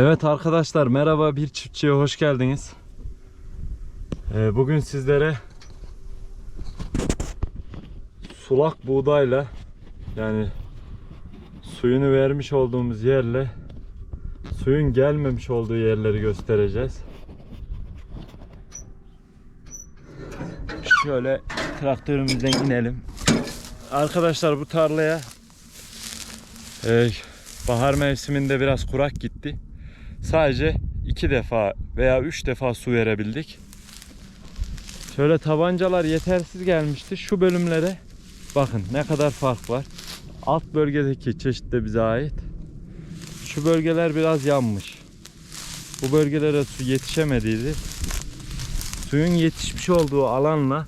Evet arkadaşlar merhaba bir çiftçiye hoş geldiniz. Ee, bugün sizlere sulak buğdayla yani suyunu vermiş olduğumuz yerle suyun gelmemiş olduğu yerleri göstereceğiz. Şöyle traktörümüzden inelim. Arkadaşlar bu tarlaya e, bahar mevsiminde biraz kurak gitti. Sadece iki defa veya üç defa su verebildik. Şöyle tabancalar yetersiz gelmişti. Şu bölümlere bakın ne kadar fark var. Alt bölgedeki çeşit de bize ait. Şu bölgeler biraz yanmış. Bu bölgelere su yetişemediydi. Suyun yetişmiş olduğu alanla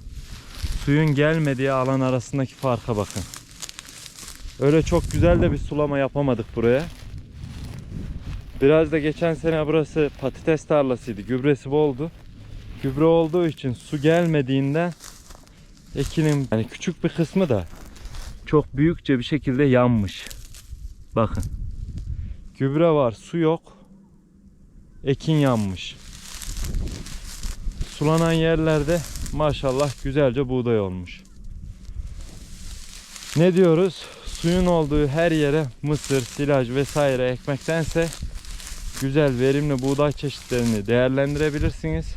suyun gelmediği alan arasındaki farka bakın. Öyle çok güzel de bir sulama yapamadık buraya. Biraz da geçen sene burası patates tarlasıydı. Gübresi boldu. Gübre olduğu için su gelmediğinden ekinin yani küçük bir kısmı da çok büyükçe bir şekilde yanmış. Bakın. Gübre var, su yok. Ekin yanmış. Sulanan yerlerde maşallah güzelce buğday olmuş. Ne diyoruz? Suyun olduğu her yere mısır, silaj vesaire ekmektense güzel verimli buğday çeşitlerini değerlendirebilirsiniz.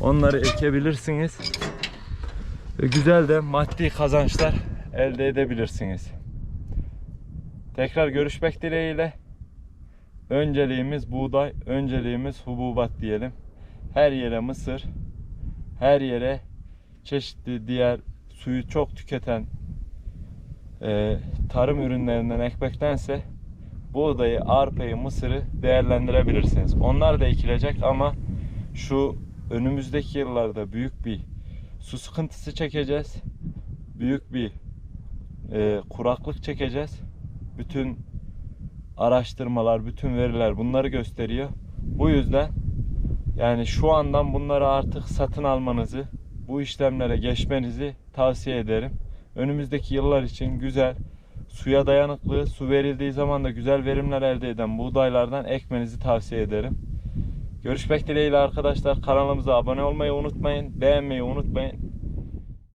Onları ekebilirsiniz. Ve güzel de maddi kazançlar elde edebilirsiniz. Tekrar görüşmek dileğiyle. Önceliğimiz buğday, önceliğimiz hububat diyelim. Her yere mısır, her yere çeşitli diğer suyu çok tüketen e, tarım ürünlerinden ekmektense buğdayı, arpayı, mısırı değerlendirebilirsiniz. Onlar da ekilecek ama şu önümüzdeki yıllarda büyük bir su sıkıntısı çekeceğiz. Büyük bir e, kuraklık çekeceğiz. Bütün araştırmalar, bütün veriler bunları gösteriyor. Bu yüzden yani şu andan bunları artık satın almanızı, bu işlemlere geçmenizi tavsiye ederim. Önümüzdeki yıllar için güzel, suya dayanıklı, su verildiği zaman da güzel verimler elde eden buğdaylardan ekmenizi tavsiye ederim. Görüşmek dileğiyle arkadaşlar. Kanalımıza abone olmayı unutmayın, beğenmeyi unutmayın.